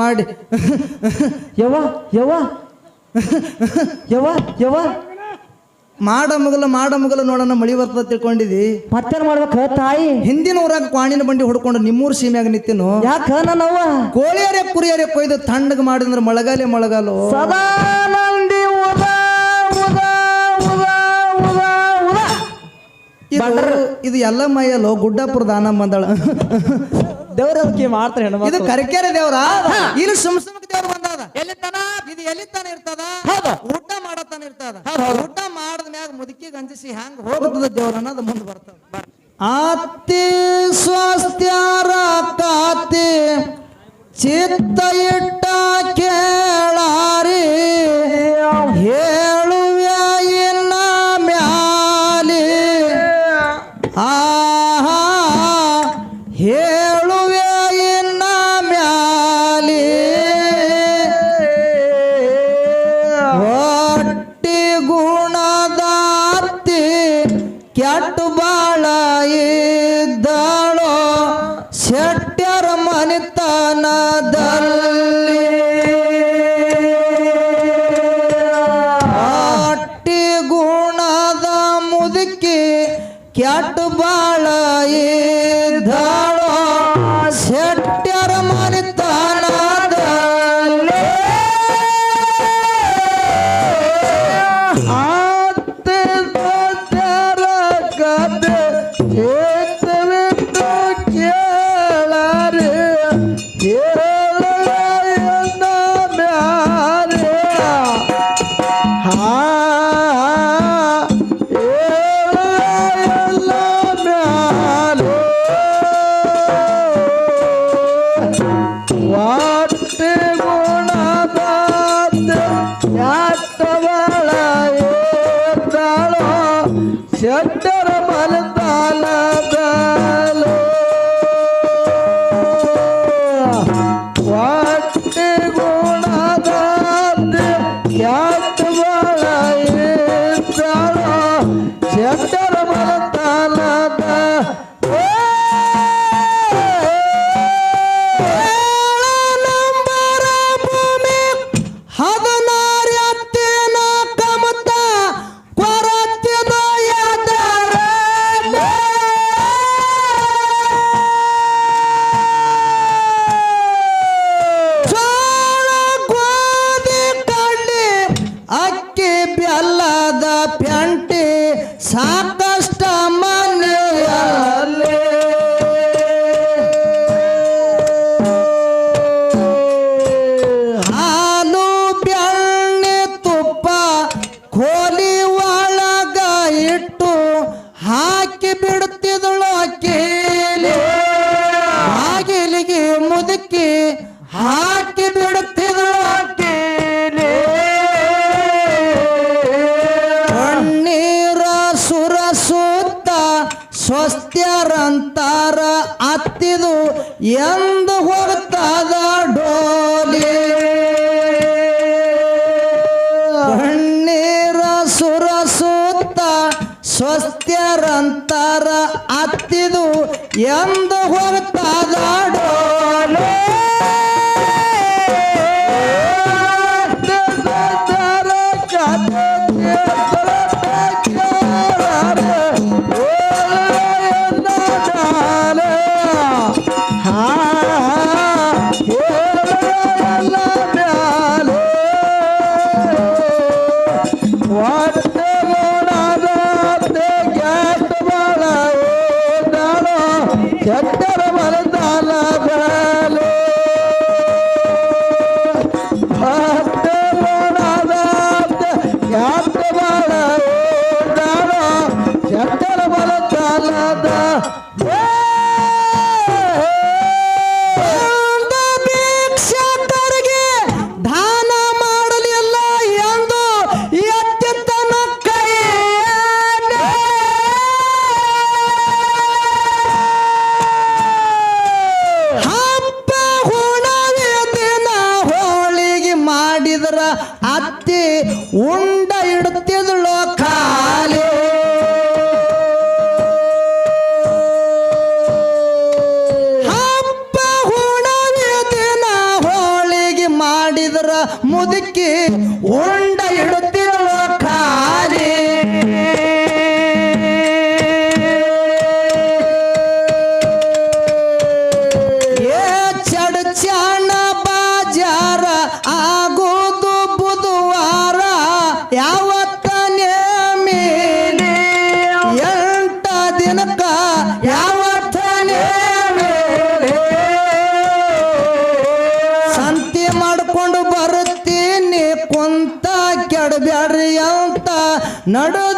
ಮಾಡಿ. ಯವ್ವ ಯವ್ವ. ಯವ್ವ ಯವ ಮಾಡ ಮುಗಲ ಮಾಡ ಮುಗಲ ನೋಡೋಣ ಮಳಿ ಬರ್ತದ ತಿಳ್ಕೊಂಡಿದಿ. ಮತ್ತೇನ್ ಮಾಡ್ಬೇಕ ತಾಯಿ? ಹಿಂದಿನ ಊರಾಗ ಕ್ವಾಣಿನ ಬಂಡಿ ಹೊಡ್ಕೊಂಡು ನಿಮ್ಮೂರ್ ಸೀಮ್ಯಾಗ ನಿಂತಿನು ಯಾಕ ನನ್ನವ್ವ? ಕೋಳಿಯರೆ ಕುರಿಯರೆ ಕೊಯ್ದು ತಣ್ಣಗ ಮಾಡಿದ್ರ ಮಳಗಾಲೆ ಮಳಗಾಲು. ಸದಾ ನಂದಿ ಉದ ಉದ ಉದ ಉದ ಉದ. ಇದು ಇದು ಎಲ್ಲ ಮೈಯಲ್ಲೋ ಗುಡ್ಡಾಪುರ ದಾನ ಬಂದಳ ದೇವ್ರ ಅದಕ್ಕೆ ಮಾಡ್ತಾರೆ ಇದು ಹೆಣ್ಮಕ್ಳು ಕರಿಕೆರೆ ದೇವ್ರ? ಇಲ್ಲಿ ಸುಮ್ ಸುಮ್ಕ ದೇವ್ರ ಬಂದದ. ಎಲ್ಲಿತನ ಇದು ಎಲ್ಲಿತ್ತಾನ ಇರ್ತದ? ಹೌದು. ಊಟ ಮಾಡತಾನ ಇರ್ತದ? ಊಟ ಮಾಡದ ಮ್ಯಾಗ ಮುದುಕಿ ಗಂಜಿಸಿ ಹ್ಯಾಂಗ ಹೋಗುತ್ತದ ದೇವ್ರ ಅನ್ನೋದು ಮುಂದೆ ಬರ್ತದ. ಆತಿ ಸ್ವಾಸ್ಥ್ಯ ಕಾತಿ ಚಿತ್ತ ಇಟ್ಟ ಕೇಳಾರಿ ಹೇಳುವ ಅತ್ತಿದು ಎಂದು ಹೊರತಾದ ಡೋಲಿ. ಕಣ್ಣೀರ ಸುತ್ತ ಸ್ವಸ್ತ್ಯರಂತಾರ ಅತ್ತಿದು ಎಂದು நட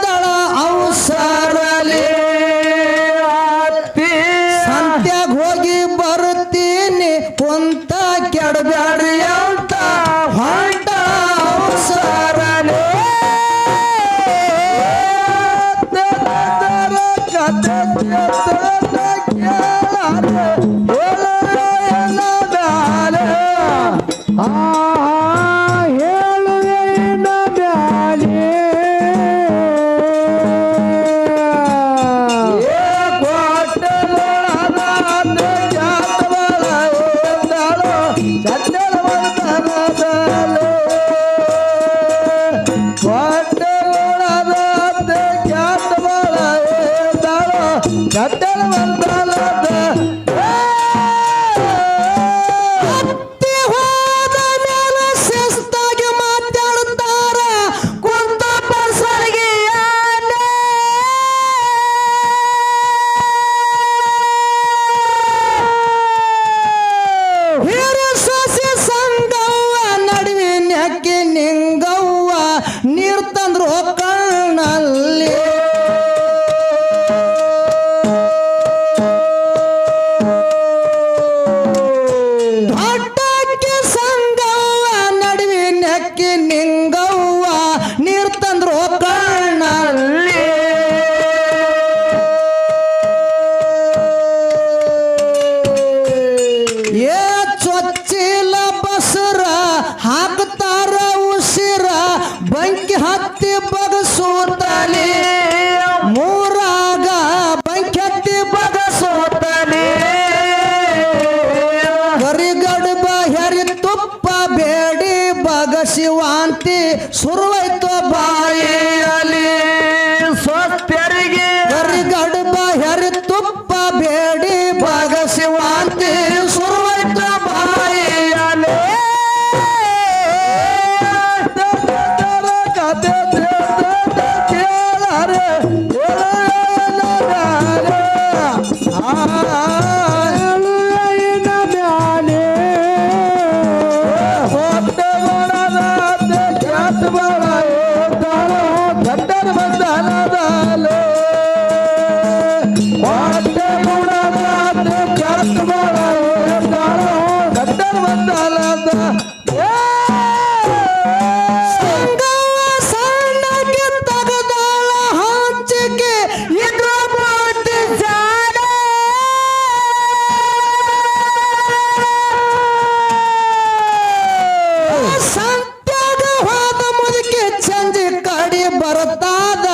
ಕಡಿ ಬರುತ್ತಾದ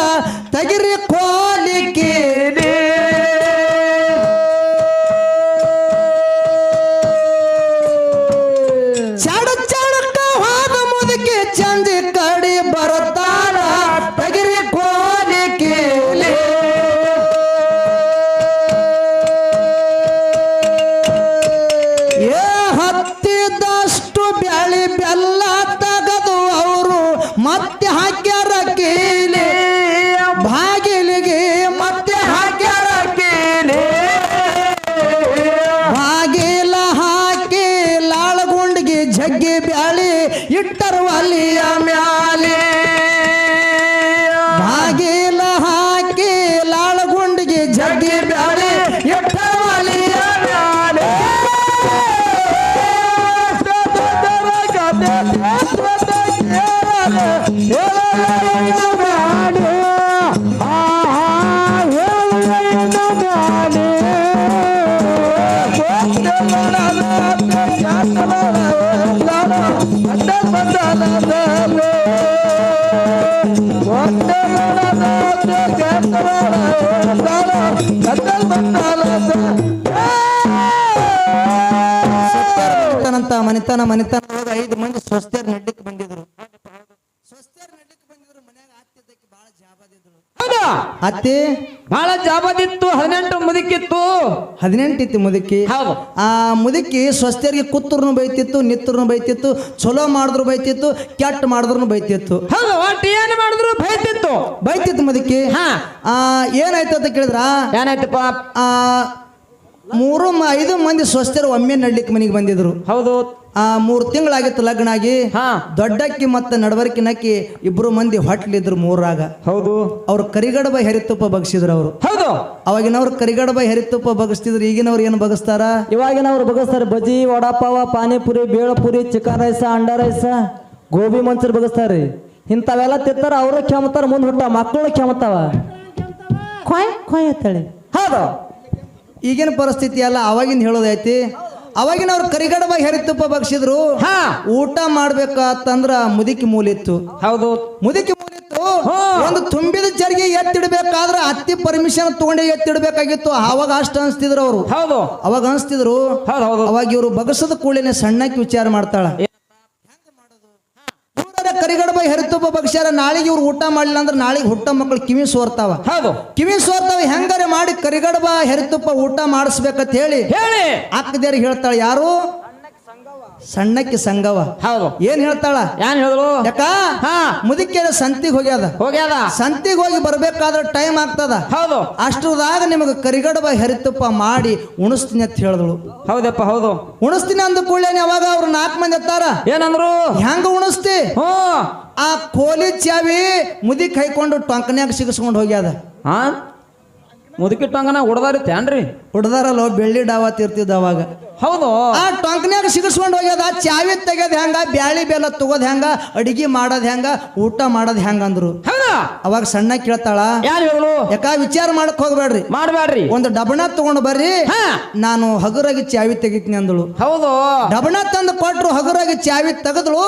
ಅತ್ತಿ ಬಹಳ ಜಾಬದಿತ್ತು ಹದಿನೆಂಟು ಮುದುಕಿತ್ತು. ಹದಿನೆಂಟಿತ್ತು ಮುದುಕಿ. ಹೌದು. ಆ ಮುದುಕಿ ಸ್ವಸ್ಥರಿಗೆ ಕೂತ್ರು ಬೈತಿತ್ತು ನಿತ್ರನು ಬೈತಿತ್ತು ಚಲೋ ಮಾಡಿದ್ರು ಬೈತಿತ್ತು ಕೆಟ್ಟ ಮಾಡಿದ್ರು ಬೈತಿತ್ತು. ಹೌದು ಒಟ್ಟು ಏನು ಮಾಡಿದ್ರು? ಬೈತಿತ್ತು. ಬೈತಿತ್ತು ಮುದುಕಿ. ಹಾ. ಆ ಏನಾಯ್ತು ಅಂತ ಕೇಳಿದ್ರ? ಏನಾಯ್ತಪ್ಪ ಆ ಮೂರು ಮ- ಐದು ಮಂದಿ ಸ್ವಸ್ಥರು ಒಮ್ಮೆ ನಡ್ಲಿಕ್ಕೆ ಮನೆಗೆ ಬಂದಿದ್ರು. ಹೌದು. ಆ ಮೂರು ತಿಂಗಳಾಗಿತ್ತು ಲಗ್ನ ಆಗಿ ಹಾ. ದೊಡ್ಡಕ್ಕಿ ಮತ್ತೆ ನಡವರ್ಕಿ ನಕ್ಕಿ ಇಬ್ರು ಮಂದಿ ಹೊಟ್ಲಿದ್ರು ಮೂರಾಗ. ಹೌದು. ಅವ್ರು ಕರಿಗಡಬ ಹೆರಿತುಪ್ಪ ಬಗ್ಸಿದ್ರು ಅವರು. ಹೌದು. ಅವಾಗಿನವ್ರು ಕರಿಗಡಬ ಹೆರಿತುಪ್ಪ ಬಗಸ್ತಿದ್ರು ಈಗಿನವ್ರು ಏನು ಬಗಸ್ತಾರ? ಇವಾಗಿನವ್ರು ಬಗಸ್ತಾರೆ ಬಜಿ ವಡಾಪಾವ ಪಾನಿಪುರಿ ಬೇಳಪುರಿ ಚಿಕನ್ ರೈಸ ಅಂಡಾ ರೈಸ ಗೋಬಿ ಮಂಚೂರಿ ಬಗಸ್ತಾರ್ರಿ ಇಂಥವೆಲ್ಲ ತಿಂತಾರ ಅವರು ಕೆಮ್ತಾರ ಮುಂದೆ ಹುಟ್ಟ ಮಕ್ಕಳು ಕೆಮ್ತಾವ. ಕೊಯ್ ಕೊಯ್ ಅಂತೇಳಿ. ಹೌದು. ಈಗಿನ ಪರಿಸ್ಥಿತಿ ಅಲ್ಲ ಅವಾಗಿಂದ ಹೇಳೋದೈತಿ. ಅವಾಗಿನ ಅವ್ರು ಕರಿಗಡಬ ಹೆರಿತುಪ್ಪ ಬಗ್ಸಿದ್ರು ಹಾ. ಊಟ ಮಾಡ್ಬೇಕಂದ್ರ ಮುದುಕಿ ಮೂಲಿತ್ತು. ಹೌದು. ಮುದುಕಿ ಮೂಲಿತ್ತು ಒಂದು ತುಂಬಿದ ಜರಿಗೆ ಎತ್ತಿಡ್ಬೇಕಾದ್ರ ಅತ್ತಿ ಪರ್ಮಿಷನ್ ತಗೊಂಡೆ ಎತ್ತಿಡ್ಬೇಕಾಗಿತ್ತು. ಅವಾಗ ಅಷ್ಟ ಅನ್ಸ್ತಿದ್ರು ಅವರು. ಹೌದು. ಅವಾಗ ಅನ್ಸ್ತಿದ್ರು ಹೌದು ಹೌದು. ಅವಾಗ ಇವರು ಬಗಸದ ಕೂಡಲೇ ಸಣ್ಣಕ್ಕೆ ವಿಚಾರ ಮಾಡ್ತಾಳ. ಕರಿಗಡಬ ಹೆರಿತುಪ್ಪ ಬಗ್ಸ್ಯಾರ ನಾಳೆಗೆ ಇವ್ರು ಊಟ ಮಾಡಲಿಲ್ಲ ಅಂದ್ರೆ ನಾಳೆಗೆ ಹುಟ್ಟ ಮಕ್ಕಳು ಕಿವಿ ಸೋರ್ತಾವ. ಹೌದು. ಕಿವಿ ಸೋರ್ತಾವ ಹೆಂಗಾರೆ ಮಾಡಿ ಕರಿಗಡಬ ಹೆರಿತುಪ್ಪ ಊಟ ಮಾಡಿಸ್ಬೇಕಂತ ಹೇಳಿ ಹೇಳಿ. ಅಕ್ಕದೇರಿಗೆ ಹೇಳ್ತಾಳೆ ಯಾರು? ಸಣ್ಣಕ್ಕೆ ಸಂಗವ. ಹೌದು. ಏನ್ ಹೇಳ್ತಾಳ? ಏನ್ ಹೇಳಿದ್ರು ಯಾಕ? ಹಾ. ಮುದುಕಿಯರ ಸಂತಿಗೆ ಹೋಗ್ಯದ. ಹೋಗ್ಯಾದ. ಸಂತಿಗೆ ಹೋಗಿ ಬರ್ಬೇಕಾದ್ರೆ ಟೈಮ್ ಆಗ್ತದ. ಹೌದು. ಅಷ್ಟ್ರದಾಗ ನಿಮಗೆ ಕರಿಗಡಬ ಹೆರಿತಪ್ಪ ಮಾಡಿ ಉಣಿಸ್ತೀನಿ ಅಂತ ಹೇಳಿದಳು. ಹೌದಪ್ಪ ಹೌದು. ಉಣಿಸ್ತೀನಿ ಅಂದ ಕೂಡಲೇ ಯಾವಾಗ ಅವ್ರು ನಾಲ್ಕು ಮಂದಿ ಎತ್ತಾರ. ಏನಂದ್ರು? ಹೆಂಗ ಉಣಿಸ್ತಿ? ಹ್ಞೂ. ಆ ಕೋಲಿ ಚಾವಿ ಮುದಿ ಕೈಕೊಂಡು ಟೊಂಕನ್ಯಾಗ ಸಿಗಿಸ್ಕೊಂಡು ಹೋಗ್ಯಾದ. ಹಾ ಮುದುಕಿಟ್ಟಂಗನ ಹೊಡೆದಾರಿತ್ತೇನ್ರಿ ಹುಡ್ದಾರಲ್ಲೋ ಬೆಳ್ಳಿ ಡಾವ ತಿರ್ತಿದ್ದ ಅವಾಗ. ಹೌದು? ಆ ಟೊಂಕನ್ಯಾಗ ಸಿಗಿಸ್ಕೊಂಡು ಹೋಗ್ಯದ ಚಾವಿ ತೆಗೆದ್ ಹೆಂಗ ಬ್ಯಾಳಿ ಬೆಲ್ಲ ತಗೋದ್ ಹೆಂಗ ಅಡಿಗೆ ಮಾಡೋದ್ ಹೆಂಗ ಊಟ ಮಾಡೋದ್ ಹೆಂಗ ಅಂದ್ರು. ಹೌದಾ ಅವಾಗ ಸಣ್ಣ ಕೇಳ್ತಾಳ ಯಾರು ಹೇಳು? ಯಾಕ ವಿಚಾರ ಮಾಡಕ್ ಹೋಗ್ಬೇಡ್ರಿ. ಮಾಡ್ಬೇಡ್ರಿ ಒಂದು ಡಬಣ ತಗೊಂಡು ಬರ್ರಿ. ನಾನು ಹಗುರಾಗಿ ಚಾವಿ ತೆಗಿತೀನಿ ಅಂದಳು. ಹೌದು. ಡಬಣ ತಂದು ಕೊಟ್ರು ಹಗುರಾಗಿ ಚಾವಿ ತೆಗೆದಳು.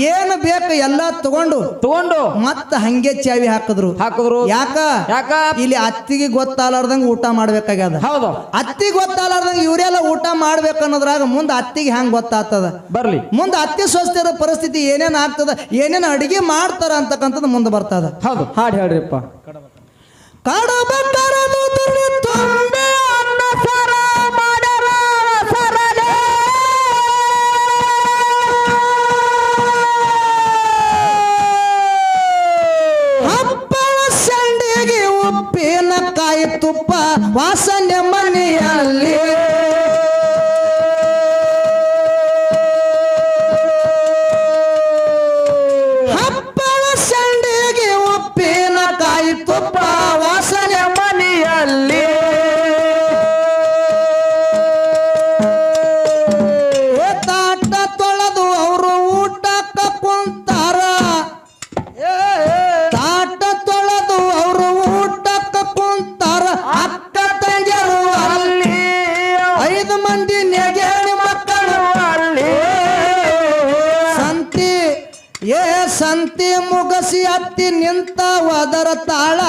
ಏನು ಬೇಕು ಎಲ್ಲಾ ತಗೊಂಡು. ತಗೊಂಡು. ಮತ್ತ ಹಂಗೆ ಚಾವಿ ಹಾಕಿದ್ರು. ಹಾಕಿದ್ರು. ಯಾಕ? ಯಾಕ? ಇಲ್ಲಿ ಅತ್ತಿಗೆ ಗೊತ್ತಾಲಾರ್ದಂಗ ಊಟ ಮಾಡ್ಬೇಕಾಗ್ಯದ. ಹೌದು. ಅತ್ತಿಗೆ ಗೊತ್ತಾಲಾರ್ದಂಗ ಇವರೆಲ್ಲ ಊಟ ಮಾಡ್ಬೇಕನ್ನೋದ್ರಾಗ ಮುಂದೆ ಅತ್ತಿಗೆ ಹೆಂಗ್ ಗೊತ್ತಾಗ್ತದ? ಬರ್ಲಿ. ಮುಂದೆ ಅತ್ತಿ ಸ್ವಸ್ಥರ ಪರಿಸ್ಥಿತಿ ಏನೇನ್ ಆಗ್ತದ? ಏನೇನ್ ಅಡಿಗೆ ಮಾಡ್ತಾರ ಅಂತಕ್ಕಂಥದ್ದು ಮುಂದೆ ಬರ್ತದ. ಹೌದು. ಹಾಡು ಹೇಳ್ರಿಪ್ಪ. ಸಂಡಿಗೆ ಉಪ್ಪಿನ ಕಾಯಿ ತುಪ್ಪ ವಾಸನೆ ಮನೆಯಲ್ಲಿ ತಾಳ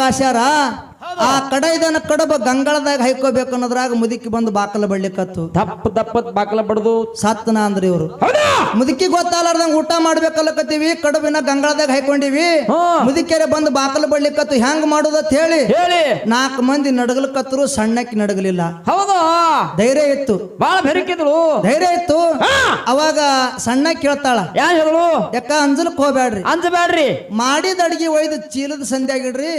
ಮಾಡ್ಯಾರ ತುಪ್ಪ ಕಾಸ್ಯಾರ ಇದನ್ನ ಕಡಬ ಗಂಗಳದಾಗ ಹೈಕೋಬೇಕು ಅನ್ನೋದ್ರಾಗ ಮುದುಕಿ ಬಂದು ಬಾಕಲ ಬಡ್ಲಿಕ್ಕತ್ತು ದಪ್ಪ ದಪ್ಪ ಬಾಕಲ ಬಡ್ದು. ಸತ್ತನ ಅಂದ್ರಿ ಇವ್ರು. ಮುದುಕಿ ಗೊತ್ತಾಲಾರ್ದಂಗ ಊಟ ಮಾಡ್ಬೇಕಲ್ಲಕತ್ತೀವಿ ಕಡಬಿನ ಗಂಗಳದಾಗ ಹೈಕೊಂಡಿವಿ ಮುದುಕಿಯರೆ ಬಂದು ಬಾಕಲ ಬಡ್ಲಿಕ್ಕತ್ತು ಹೆಂಗ್ ಮಾಡುದತ್ ಹೇಳಿ. ಹೇಳಿ. ನಾಲ್ಕು ಮಂದಿ ನಡಗಲ್ಕತ್ತರು ಸಣ್ಣಕ್ಕೆ ನಡಗಲಿಲ್ಲ. ಹೌದು. ಧೈರ್ಯ ಇತ್ತು. ಬಹಳ ಬೆರಕಿದ್ರು. ಧೈರ್ಯ ಇತ್ತು. ಅವಾಗ ಸಣ್ಣ ಕೇಳ್ತಾಳ ಯಾರು ಹೇಳು ಯಾಕ ಅಂಜಲಕ್ ಹೋಗ್ಬ್ಯಾಡ್ರಿ? ಅಂಜಬೇಡ್ರಿ ಮಾಡಿದ ಅಡಿಗೆ ಒಯ್ದು ಚೀಲದ ಸಂಧ್ಯಾಗಿಡ್ರಿ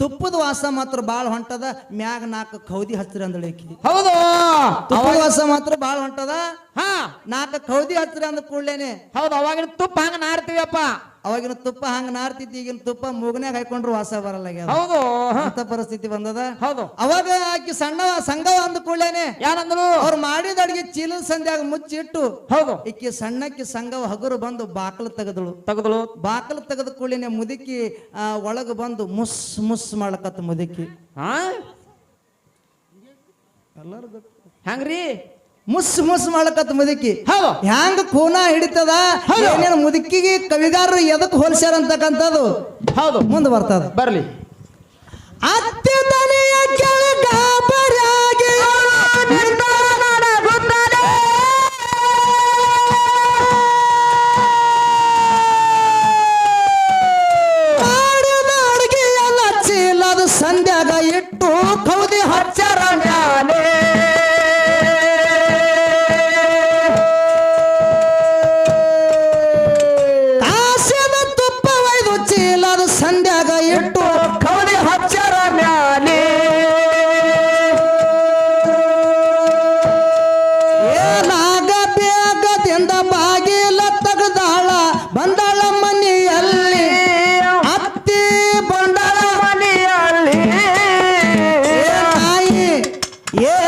ತುಪ್ಪದ ವಾಸ ಮಾತ್ರ ಬಾಳ ಹೊಂಟದ ಮ್ಯಾಗ ನಾಲ್ಕು ಕೌದಿ ಹಚ್ಚಿರಿ ಅಂದಳಿಕಿ ಹೌದು? ತುಪ್ಪವಾಸ ಮಾತ್ರ ಬಾಳ ಹೊಂಟದ ಹಾ. ನಾಲ್ಕು ಕೌದಿ ಹಚ್ಚಿರಿ ಅಂದ ಕೂಡ್ಲೇನೆ. ಹೌದು ಅವಾಗಿನ ತುಪ್ಪ ಹಂಗ ನಾರ್ತೀವಪ್ಪ. ಅವಾಗಿನ ತುಪ್ಪ ಹಂಗ ನಾರ್ತಿತ್ತು ಈಗಿನ ತುಪ್ಪ ಮೂಗನ್ಯಾಗ ಹಾಕೊಂಡ್ರು ವಾಸ ಬರಲ್ಲ ಹೌದು ಅಂತ ಪರಿಸ್ಥಿತಿ ಬಂದದ. ಹೌದು. ಅವಾಗ ಆಕಿ ಸಣ್ಣ ಸಂಘವ ಅಂದ ಕೂಡಲೇನೆ ಯಾರಂದ್ರು ಅವ್ರು ಮಾಡಿದ ಅಡಿಗೆ ಚೀಲ ಸಂಧ್ಯಾಗ ಮುಚ್ಚಿಟ್ಟು ಹೌದು. ಈಕಿ ಸಣ್ಣಕ್ಕೆ ಸಂಘ ಹಗುರು ಬಂದು ಬಾಕಲು ತೆಗೆದಳು. ತೆಗೆದಳು. ಬಾಕಲು ತೆಗೆದ ಕೂಡಲೇನೆ ಮುದುಕಿ ಆ, ಒಳಗೆ ಬಂದು ಮುಸ್ ಮುಸ್ ಮಾಡ್ಲಕತ್ತ ಮುದುಕಿ. ಹಾ ಹೆಂಗ್ರಿ? ಮುಸ್ ಮುಸ್ ಮಾಡಕತ್ ಮುದುಕಿ. ಹ್ಯಾಂಗ ಕೂನ ಹಿಡಿತದ? ಏನೇನು ಮುದುಕಿಗೆ ಕವಿಗಾರರು ಎದಕ್ ಹೋಲ್ಸ್ಯಾರ ಅಂತಕ್ಕಂಥದ್ದು? ಹೌದು. ಮುಂದೆ ಬರ್ತದ. ಬರ್ಲಿ. ಅತ್ತೆ ತಲೆಯ ಏ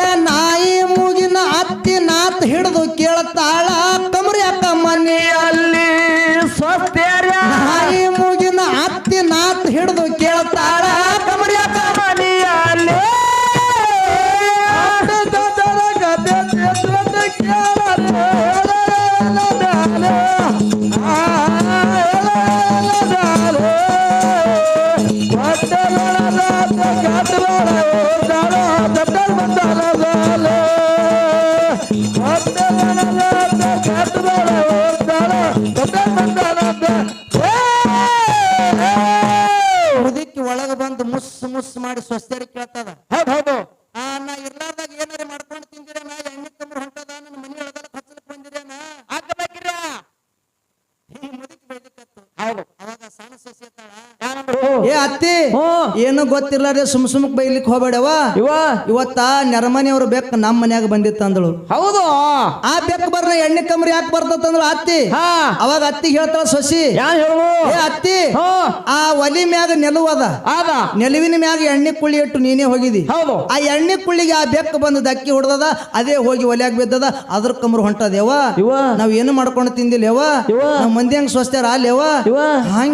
ಏ ಅತ್ತಿ ಏನು ಏನು ರೀ ಸುಮ್ ಸುಮ್ಕ್ ಬೈಲಿಕ್ ಹೋಗ್ಬೇಡವ ಇವ? ಇವತ್ತ ನೆರಮನೆಯವ್ರ ಬೆಕ್ಕ ನಮ್ಮ ಮನ್ಯಾಗ ಬಂದಿತ್ತಂದಳು. ಹೌದು. ಆ ಬೆಕ್ಕ ಬರ್ನ ಎಣ್ಣೆ ಕಮ್ರಿ ಯಾಕೆ ಬರ್ತದ ಅಂದಳು ಅತ್ತಿ? ಹಾ. ಅವಾಗ ಅತ್ತಿ ಹೇಳ್ತಾಳ ಸೊಸಿ ಯಾನ್ ಹೇಳು ಏ ಅತ್ತಿ ಆ ಒಲಿ ಮ್ಯಾಗ ನೆಲುವದ ಅದ. ನೆಲುವಿನ ಮ್ಯಾಗ ಎಣ್ಣೆ ಕುಳ್ಳಿ ಇಟ್ಟು ನೀನೇ ಹೋಗಿದಿ. ಹೌದು. ಆ ಎಣ್ಣೆ ಕುಳ್ಳಿಗೆ ಆ ಬೆಕ್ಕ ಬಂದು ದಕ್ಕಿ ಹೊಡೆದದ ಅದೇ ಹೋಗಿ ಒಲಿಯಾಗ ಬಿದ್ದದ ಅದ್ರ ಕಮ್ರು ಹೊಂಟದೇವ ನಾವ್ ಏನು ಮಾಡ್ಕೊಂಡು ತಿಂದಿಲ್ಲೇವ ನಾವ್ ಮಂದಿ ಹಂಗ ಸ್ವಸ್ಥರ ಅಲ್ಲೇವ ಇವ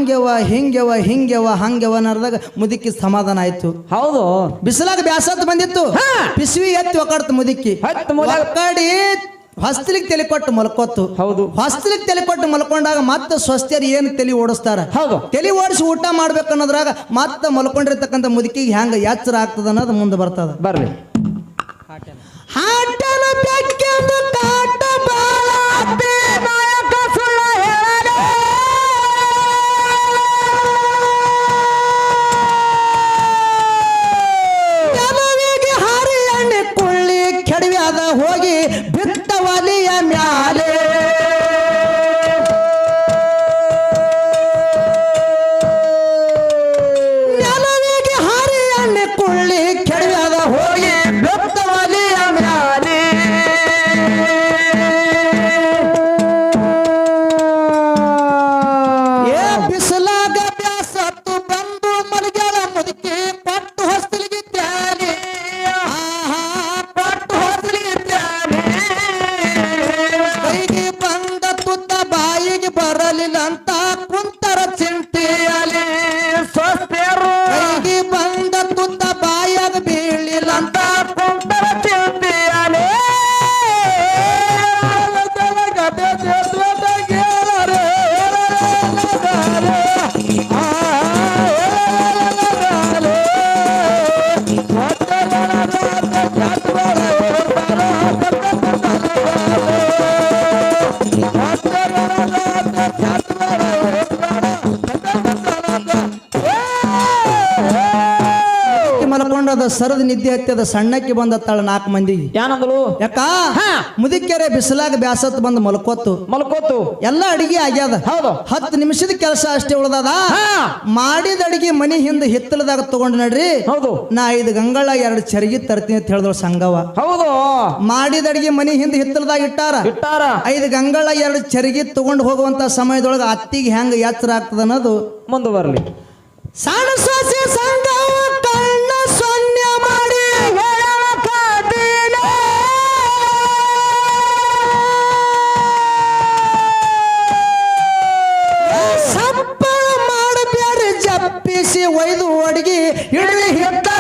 ಹಂಗ್ಯವ ಹಿಂಗ್ಯವ ಹಿಂಗ್ಯವ ಹಂಗ್ಯವ ಅನ್ನರ್ದಾಗ ಮುದುಕಿ ಸಮಾಧಾನ ಆಯ್ತು. ಹೌದು. ಬಿಸಿಲಾಗ ಬ್ಯಾಸತ್ ಬಂದಿತ್ತು. ಹಾ. ಬಿಸಿವಿ ಎತ್ತಿ ಒಕ್ಕಡ್ತು ಮುದುಕಿ. ಹತ್ತು ಮೂಲ ಹೊಸ್ತಲಿಗೆ ತಲೆ ಕೊಟ್ಟು ಮಲ್ಕೊತ್ತು. ಹೌದು. ಹೊಸ್ತಲಿಗೆ ತಲೆ ಕೊಟ್ಟು ಮಲ್ಕೊಂಡಾಗ ಮತ್ತೆ ಸ್ವಸ್ಥರು ಏನು ತಲೆ ಓಡಿಸ್ತಾರ? ಹೌದು. ತಲೆ ಓಡಿಸಿ ಊಟ ಮಾಡ್ಬೇಕನ್ನೋದ್ರಾಗ ಮತ್ತೆ ಮಲ್ಕೊಂಡಿರ್ತಕ್ಕಂಥ ಮುದುಕಿಗೆ ಹೆಂಗ ಎಚ್ಚರ ಆಗ್ತದ ಅನ್ನೋದು ಮುಂದೆ ಬರ್ತದ. ಬರ್ಲಿ. ನಿನ್ನಂತ ನಿದ್ದೆ ಹತ್ತದ ಸಣ್ಣಕ್ಕೆ ಬಂದತ್ತಾಳ ನಾಲ್ಕು ಮಂದಿಗೆ ಯಾನಂದಲು? ಯಾಕ. ಮುದಿಕೆರೆ ಬಿಸಿಲಾಗ ಬ್ಯಾಸತ್ ಬಂದು ಮಲ್ಕೋತು ಮಲ್ಕೋತು ಎಲ್ಲ ಅಡಿಗೆ ಆಗ್ಯಾದ. ಹೌದು. ಹತ್ತು ನಿಮಿಷದ ಕೆಲಸ ಅಷ್ಟೇ ಉಳ್ದದ. ಮಾಡಿದ ಅಡಿಗೆ ಮನಿ ಹಿಂದೆ ಹಿತ್ತಲದಾಗ ತಗೊಂಡ್ ನಡ್ರಿ. ಹೌದು. ನಾ ಐದು ಗಂಗಳ ಎರಡು ಚರಗಿ ತರ್ತೀನಿ ಅಂತ ಹೇಳಿದ್ರು ಸಂಗವ. ಹೌದು. ಮಾಡಿದ ಅಡಿಗೆ ಮನಿ ಹಿಂದೆ ಹಿತ್ತಲದಾಗ ಇಟ್ಟಾರ. ಇಟ್ಟಾರ. ಐದು ಗಂಗಳ ಎರಡು ಚರಗಿ ತಗೊಂಡ್ ಹೋಗುವಂತ ಸಮಯದೊಳಗ ಅತ್ತಿಗೆ ಹೆಂಗ ಎಚ್ಚರ ಆಗ್ತದ ಅನ್ನೋದು ಮುಂದೆ ಬರ್ಲಿ ಸಾಸಿ ಸೊಸೆ ಸಂಗವ. ಒಯ್ದು ಅಡಿಗೆ ಇಡಲಿ ಹಿತ್ತಲದಲ್ಲಿ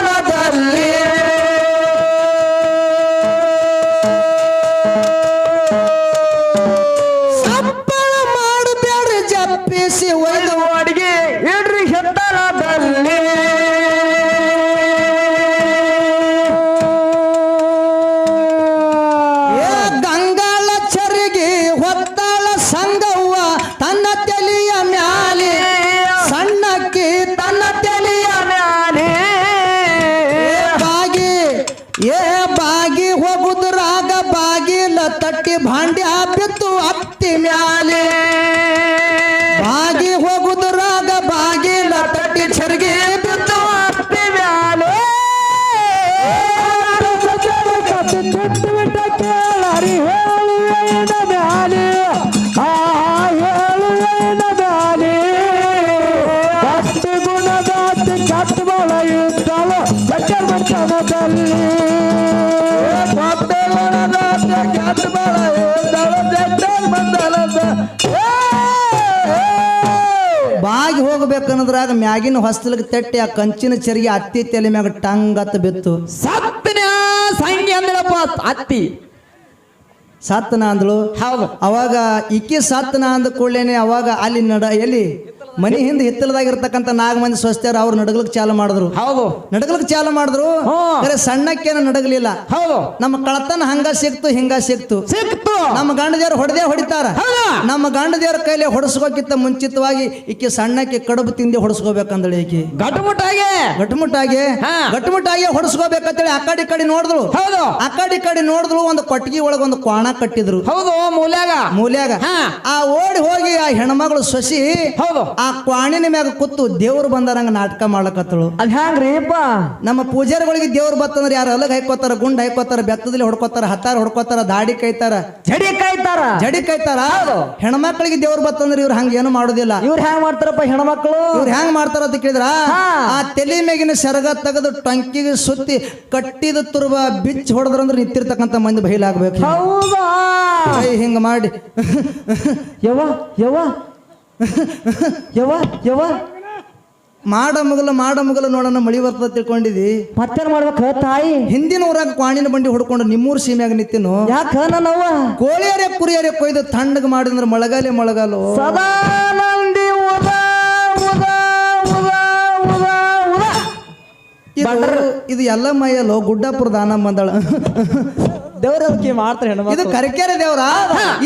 ಬಾಗಿ ಹೋಗ್ಬೇಕನ್ನೋದ್ರಾಗ ಮ್ಯಾಗಿನ ಹೊಸ್ತಲಿಗೆ ತಟ್ಟಿ ಆ ಕಂಚಿನ ಚರಿಗೆ ಅತ್ತಿ ತಲೆ ಮ್ಯಾಗ ಟಂಗತ್ ಬಿತ್ತು. ಸತ್ತಿನ ಸಂಗಿ ಅಂದಳಪ್ಪ ಅತ್ತಿ. ಸತ್ತನ ಅಂದಳು. ಹೌದು. ಅವಾಗ ಇಕ್ಕಿ ಸತ್ತನ ಅಂದ ಕೂಡಲೇನೆ ಅವಾಗ ಅಲ್ಲಿ ನಡ ಎಲ್ಲಿ? ಮನಿ ಹಿಂದೆ ಹಿತ್ತಲದಾಗಿರ್ತಕ್ಕಂಥ ನಾಲ್ಕು ಮಂದಿ ಸ್ವಸ್ಥರು ಅವ್ರು ನಡಗಲಿಕ್ಕೆ ಚಾಲು ಮಾಡಿದ್ರು. ಹೌದು. ನಡಗಲಿಕ್ಕೆ ಚಾಲು ಮಾಡಿದ್ರು. ಖರೆ ಸಣ್ಣಕ್ಕೇನು ನಡಗಲಿಲ್ಲ. ಹೌದು. ನಮ್ಮ ಕಳತನ ಹಂಗ ಸಿಕ್ತು ಹಿಂಗ ಸಿಕ್ತು. ಸಿಕ್ತು. ನಮ್ಮ ಗಂಡದೇವ್ರು ಹೊಡೆದೇ ಹೊಡಿತಾರ? ನಮ್ಮ ಗಂಡದೇವ್ರ ಕೈಲಿ ಹೊಡಸ್ಕೋಕ್ಕಿಂತ ಮುಂಚಿತವಾಗಿ ಈಕೆ ಸಣ್ಣಕ್ಕೆ ಕಡುಬು ತಿಂದಿ ಹೊಡಸ್ಕೋಬೇಕಂದಳಿ ಈಕೆ. ಗಟ್ಟುಮುಟ್ಟಾಗಿ ಗಟ್ಟುಮುಟ್ಟಾಗಿ. ಗಟ್ಟುಮುಟ್ಟಾಗಿ ಹೊಡಸ್ಕೋಬೇಕಂತೇಳಿ ಆ ಕಡೆ ಕಡೆ ನೋಡಿದ್ರು. ಹೌದು. ಆ ಕಡೆ ಕಡೆ ನೋಡಿದ್ರು ಒಂದು ಕೊಟ್ಟಿಗೆ ಒಳಗೆ ಒಂದು ಕ್ವಾಣ ಕಟ್ಟಿದ್ರು. ಹೌದು ಮೂಲ್ಯಾಗ. ಮೂಲ್ಯಾಗ. ಆ ಓಡಿ ಹೋಗಿ ಆ ಹೆಣ್ಮಗಳು ಸೊಸಿ ಹೌದು. ಆ ಕ್ವಾಣಿನ ಮ್ಯಾಗ ಕೂತು ದೇವ್ರು ಬಂದಾರಂಗ ನಾಟಕ ಮಾಡ್ಲಕತ್ತಳು. ಅದ್ ಹ್ಯಾಂಗ್ರೀಪ ನಮ್ಮ ಪೂಜಾರಿಗಳಿಗೆ ದೇವ್ರು ಬತ್ತಂದ್ರ ಯಾರು ಅಲಗ್ ಹೈಕೋತಾರ ಗುಂಡ್ ಹೈಕೋತಾರ ಬೆತ್ತದಲ್ಲಿ ಹೊಡ್ಕೋತಾರ ಹತ್ತಾರ ಹೊಡ್ಕೋತಾರ ದಾಡಿ ಕೈತಾರ. ಜಡಿ ಕಾಯ್ತಾರ ಜಡಿ ಕೈತಾರ. ಹೆಣ್ಮಕ್ಳಿಗೆ ದೇವ್ರು ಬತ್ತಂದ್ರ ಇವ್ರು ಹಂಗ ಏನು ಮಾಡುದಿಲ್ಲ. ಇವ್ರು ಹ್ಯಾಂಗ್ ಮಾಡ್ತಾರಪ್ಪ ಹೆಣ್ಮಕ್ಳು? ಇವ್ರು ಹೆಂಗ್ ಮಾಡ್ತಾರ ಅಂತ ಕೇಳಿದ್ರ? ಆ ತಲೆ ಮ್ಯಾಗಿನ ಸೆರಗ ತೆಗೆದು ಟಂಕಿಗೆ ಸುತ್ತಿ ಕಟ್ಟಿದ ತುರುವ ಬಿಚ್ಚಿ ಹೊಡೆದ್ರಂದ್ರೆ ನಿಂತಿರ್ತಕ್ಕಂಥ ಮಂದಿ ಬಯಲಾಗ್ಬೇಕು ಹೌದಾ? ಕೈ ಹಿಂಗ ಮಾಡಿ. ಯವ್ವ ಯವ್ವ ಯವ್ವ ಯವ ಮಾಡ ಮಗಲ ಮಾಡ ಮಗಲ ನೋಡೋಣ ಮಳಿ ಬರ್ತದ ತಿಳ್ಕೊಂಡಿದಿ? ಮತ್ತೇನ್ ಮಾಡ್ಬೇಕ ತಾಯಿ? ಹಿಂದಿನ ಊರಾಗ ಕ್ವಾಣಿನ ಬಂಡಿ ಹೊಡ್ಕೊಂಡು ನಿಮ್ಮೂರ್ ಸೀಮ್ಯಾಗ ನಿಂತಿನು ಯಾಕ ನನ್ನವ್ವ? ಕೋಳಿಯರೆ ಕುರಿಯರೆ ಕೊಯ್ದು ತಣ್ಣಗೆ ಮಾಡಿದ್ರೆ ಮಳಗಾಲೆ ಮಳಗಾಲು. ಸದಾ ನಂದಿ ಉದ ಉದ ಉದ ಉದ ಉದ. ಇದು ಇದು ಎಲ್ಲ ಮೈಯಲ್ಲೋ ಗುಡ್ಡಾಪುರ ದಾನ ಬಂದಾಳ ದೇವ್ರ ಅದಕ್ಕೆ ಮಾಡ್ತಾರೆ ಇದು ಹೆಣ್ಮಕ್ಳು ಕರಕೆರೆ ದೇವ್ರ?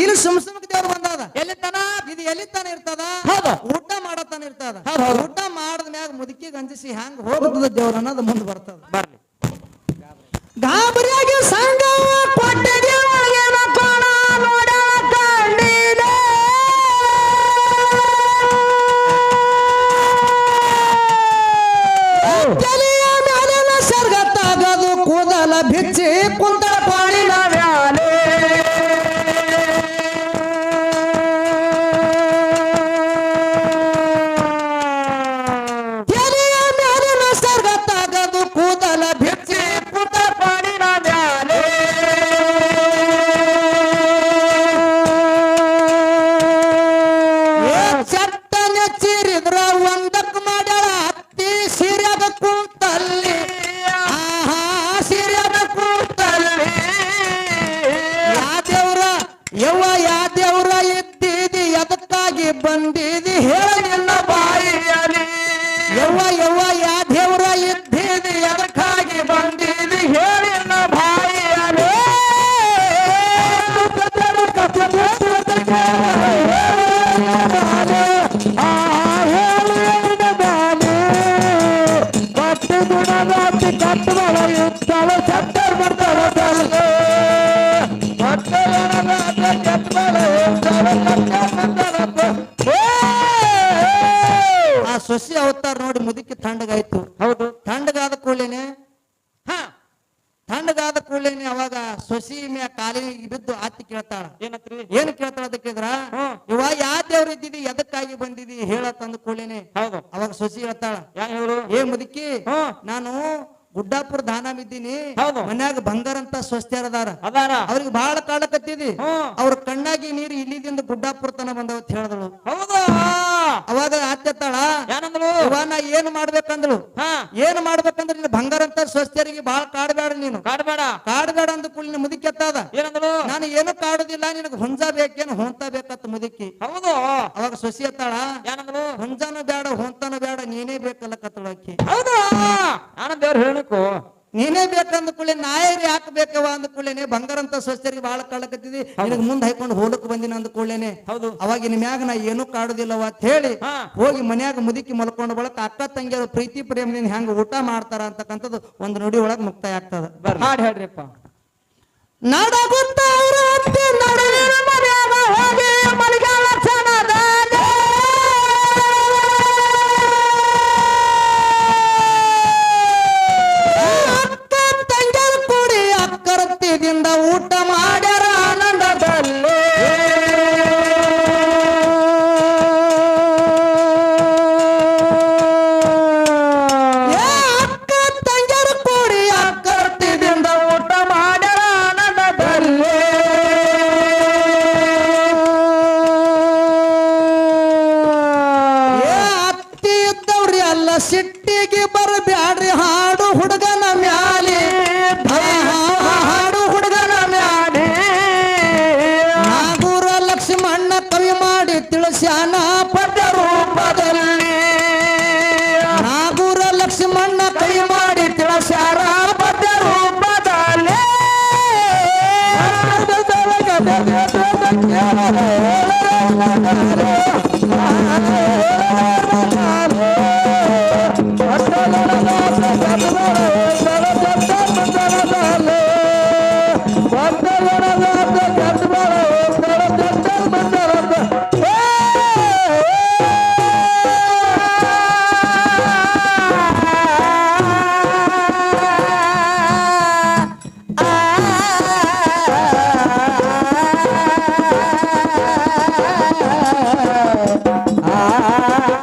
ಇಲ್ಲಿ ಸುಮ್ ಸುಮ್ಕ ದೇವ್ರ ಬಂದದ ಎಲ್ಲಿ ತನ ಇದು ಎಲ್ಲಿ ತಾನ ಇರ್ತದ? ಹೌದು. ಊಟ ಮಾಡತಾನ ಇರ್ತದ? ಊಟ ಮಾಡದ ಮ್ಯಾಗ ಮುದುಕಿ ಗಂಜಿಸಿ ಹ್ಯಾಂಗ ಹೋಗ್ತದ ದೇವ್ರ ಅನ್ನೋದು ಮುಂದೆ ಬರ್ತದ. ಬರ್ಲಿ. ಗಾಬರಿಯಾಗಿ ಬಂದಿದೆ ಏನ್ ಕೇಳ್ತಾಳ ಹ್ಮ್. ಇವ ಯಾ ದೇವ್ರ ಇದ್ದಿದಿ ಎದಕ್ಕಾಗಿ ಬಂದಿದಿ? ಹೇಳ ಕೂಡಲೇನೆ. ಹೌದು. ಅವಾಗ ಸೊಸಿ ಹೇಳ್ತಾಳ ಏ ಮುದುಕಿ ನಾನು ಗುಡ್ಡಾಪುರ ದಾನ ಇದ್ದೀನಿ ಹೌದು. ಮನ್ಯಾಗ ಬಂಗಾರ ಅಂತ ಅದಾರ ಅವ್ರಿಗೆ ಬಹಳ ಕಾಡಕತ್ತಿದಿ. ಅವ್ರ ಕಣ್ಣಾಗಿ ನೀರು ಇಲ್ಲಿದಿಂದ ಗುಡ್ಡಾಪುರ ತನ ಬಂದವ ಅಂತ ಹೇಳಿದಳು. ಹೌದಾ. ಅವಾಗ ಆತ್ಯತ್ತಾಳ. ನಾ ಏನ್ ಮಾಡ್ಬೇಕಂದ್ಳು ಹಾ. ಏನ್ ಮಾಡ್ಬೇಕಂದ್ರೆ ನೀನು ಬಂಗಾರ ಅಂತ ಸ್ವಸ್ಥರಿಗೆ ಬಹಳ ಕಾಡಬೇಡ ನೀನು. ಕಾಡ್ಬೇಡ. ಕಾಡಬೇಡ ಅಂದ ಕೂಡಲಿನ ಮುದುಕಿ ಎತ್ತಾದ. ಏನಂದ್ರು ನಾನು ಏನು ಕಾಡುದಿಲ್ಲ ನಿನಗೆ ಹುಂಜ ಬೇಕೇನು ಹೊಂತ ಬೇಕತ್ತ ಮುದುಕಿ. ಹೌದು. ಅವಾಗ ಸೊಸಿ ಎತ್ತಾಳ. ಏನಂದ್ರು ಹುಂಜಾನು ಬೇಡ ಹೊಂತನ ಬೇಡ ನೀನೇ ಬೇಕಲ್ಲ ಕತ್ತಳಕ್ಕಿ. ಹೌದಾ. ನಾನು ದೇವ್ರ ಹೇಳಬೇಕು ನೀನೇ ಬೇಕಂದ ಕೂಡಲೇ ನಾಯರಿ ಯಾಕೆ ಬೇಕವ ಅಂದ ಕೂಡಲೇನೆ ಬಂಗಾರಂತ ಸ್ವಸ್ಥರಿಗೆ ಬಹಳ ಕಾಡಕತ್ತಿದಿ ನಿನಗೆ ಮುಂದೆ ಹಾಕೊಂಡು ಹೋಲಕ್ ಬಂದಿನ ಅಂದ ಕೂಡಲೇನೆ ಹೌದು. ಅವಾಗಿನ ಮ್ಯಾಗ ನಾ ಏನು ಕಾಡುದಿಲ್ಲವ ಅಂತ ಹೇಳಿ ಹೋಗಿ ಮನ್ಯಾಗ ಮುದುಕಿ ಮಲ್ಕೊಂಡು ಬಳಕ ಅಕ್ಕ ತಂಗಿಯರು ಪ್ರೀತಿ ಪ್ರೇಮದಿಂದ ಹೆಂಗ ಊಟ ಮಾಡ್ತಾರ ಅಂತಕ್ಕಂಥದ್ದು ಒಂದು ನುಡಿ ಒಳಗ್ ಮುಕ್ತಾಯ ಆಗ್ತದ. ಹಾಡ್ ಹೇಳ್ರಿಪ್ಪ. ನಡಗುತ್ತ ಹೋಗಿ ಮಲಗ್ಯಾಳ